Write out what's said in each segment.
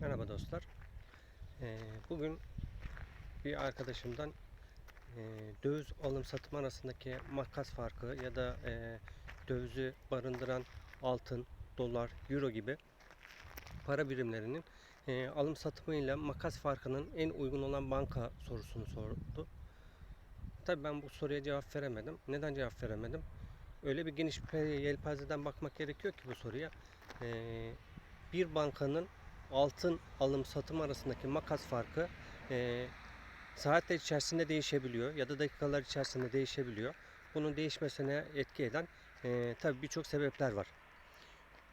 Merhaba dostlar. Ee, bugün bir arkadaşımdan e, döviz alım satım arasındaki makas farkı ya da e, dövizi barındıran altın, dolar, euro gibi para birimlerinin e, alım satımıyla makas farkının en uygun olan banka sorusunu sordu. Tabii ben bu soruya cevap veremedim. Neden cevap veremedim? Öyle bir geniş bir yelpazeden bakmak gerekiyor ki bu soruya. Ee, bir bankanın altın alım satım arasındaki makas farkı e, saatler içerisinde değişebiliyor ya da dakikalar içerisinde değişebiliyor. Bunun değişmesine etki eden e, tabii birçok sebepler var.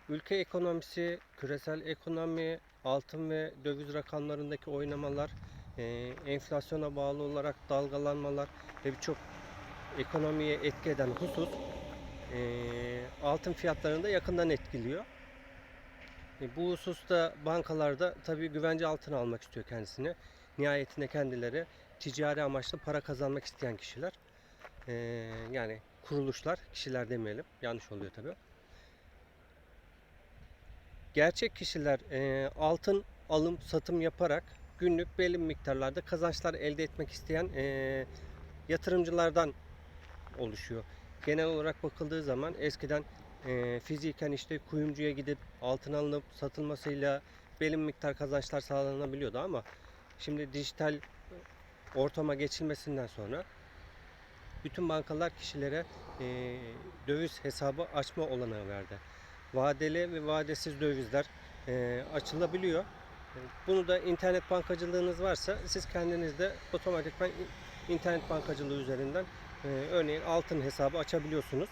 Ülke ekonomisi, küresel ekonomi, altın ve döviz rakamlarındaki oynamalar, e, enflasyona bağlı olarak dalgalanmalar ve birçok ekonomiye etki eden husus e, altın fiyatlarını da yakından etkiliyor. E, bu hususta bankalarda tabii güvence altına almak istiyor kendisine. Nihayetinde kendileri ticari amaçlı para kazanmak isteyen kişiler. E, yani kuruluşlar, kişiler demeyelim. Yanlış oluyor tabii. Gerçek kişiler e, altın alım satım yaparak günlük belli miktarlarda kazançlar elde etmek isteyen e, yatırımcılardan oluşuyor. Genel olarak bakıldığı zaman eskiden e, fiziken işte kuyumcuya gidip altın alınıp satılmasıyla belli miktar kazançlar sağlanabiliyordu ama şimdi dijital ortama geçilmesinden sonra bütün bankalar kişilere e, döviz hesabı açma olanağı verdi. Vadeli ve vadesiz dövizler e, açılabiliyor. E, Bunu da internet bankacılığınız varsa siz kendiniz de otomatikman internet bankacılığı üzerinden e, örneğin altın hesabı açabiliyorsunuz.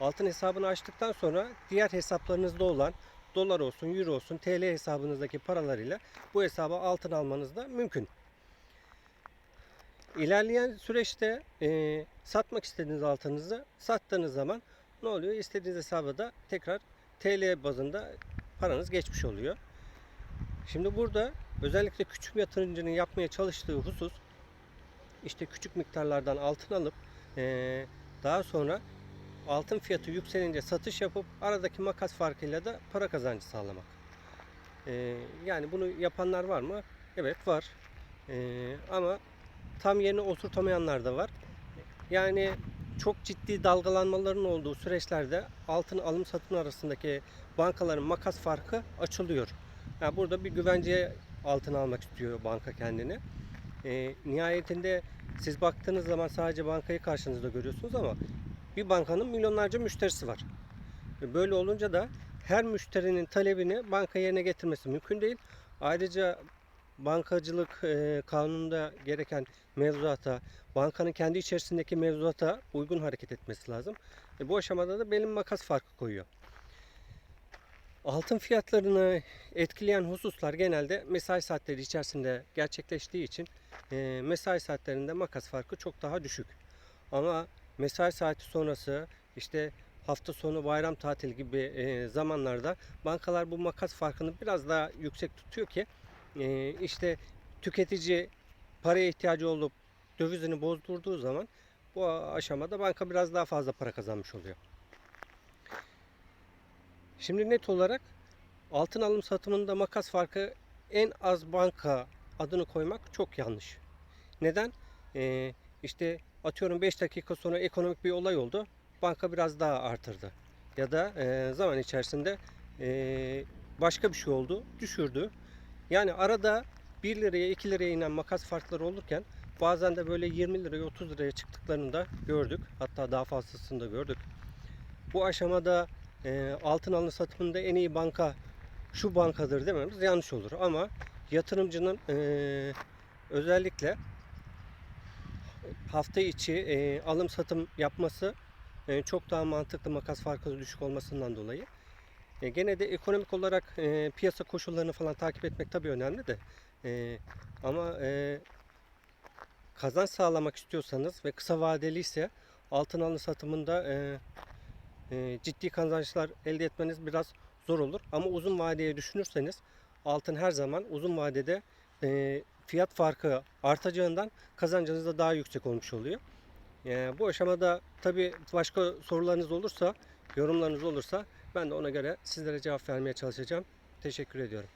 Altın hesabını açtıktan sonra diğer hesaplarınızda olan dolar olsun, euro olsun, TL hesabınızdaki paralarıyla bu hesaba altın almanız da mümkün. İlerleyen süreçte e, satmak istediğiniz altınızı sattığınız zaman ne oluyor? İstediğiniz hesaba da tekrar TL bazında paranız geçmiş oluyor. Şimdi burada özellikle küçük yatırımcının yapmaya çalıştığı husus işte küçük miktarlardan altın alıp e, daha sonra altın fiyatı yükselince satış yapıp aradaki makas farkıyla da para kazancı sağlamak. Ee, yani bunu yapanlar var mı? Evet var. Ee, ama tam yerine oturtamayanlar da var. Yani çok ciddi dalgalanmaların olduğu süreçlerde altın alım satım arasındaki bankaların makas farkı açılıyor. Yani burada bir güvenceye altın almak istiyor banka kendini. Ee, nihayetinde siz baktığınız zaman sadece bankayı karşınızda görüyorsunuz ama bir bankanın milyonlarca müşterisi var. Ve Böyle olunca da her müşterinin talebini banka yerine getirmesi mümkün değil. Ayrıca bankacılık e, kanununda gereken mevzuata, bankanın kendi içerisindeki mevzuata uygun hareket etmesi lazım. E, bu aşamada da benim makas farkı koyuyor. Altın fiyatlarını etkileyen hususlar genelde mesai saatleri içerisinde gerçekleştiği için e, mesai saatlerinde makas farkı çok daha düşük. Ama mesai saati sonrası işte hafta sonu bayram tatili gibi e, zamanlarda bankalar bu makas farkını biraz daha yüksek tutuyor ki e, işte tüketici paraya ihtiyacı olup dövizini bozdurduğu zaman bu aşamada banka biraz daha fazla para kazanmış oluyor. Şimdi net olarak altın alım satımında makas farkı en az banka adını koymak çok yanlış. Neden? Ee, işte atıyorum 5 dakika sonra ekonomik bir olay oldu. Banka biraz daha artırdı. Ya da e, zaman içerisinde e, başka bir şey oldu. Düşürdü. Yani arada 1 liraya 2 liraya inen makas farkları olurken bazen de böyle 20 liraya 30 liraya çıktıklarını da gördük. Hatta daha fazlasını da gördük. Bu aşamada e, altın alım satımında en iyi banka şu bankadır dememiz yanlış olur. Ama yatırımcının e, özellikle hafta içi e, alım satım yapması e, çok daha mantıklı makas farkı düşük olmasından dolayı. E, gene de ekonomik olarak e, piyasa koşullarını falan takip etmek tabii önemli de. E, ama e, kazanç sağlamak istiyorsanız ve kısa vadeli ise altın alım satımında e, e, ciddi kazançlar elde etmeniz biraz zor olur. Ama uzun vadeye düşünürseniz altın her zaman uzun vadede e, fiyat farkı artacağından kazancınız da daha yüksek olmuş oluyor. E, bu aşamada tabi başka sorularınız olursa, yorumlarınız olursa ben de ona göre sizlere cevap vermeye çalışacağım. Teşekkür ediyorum.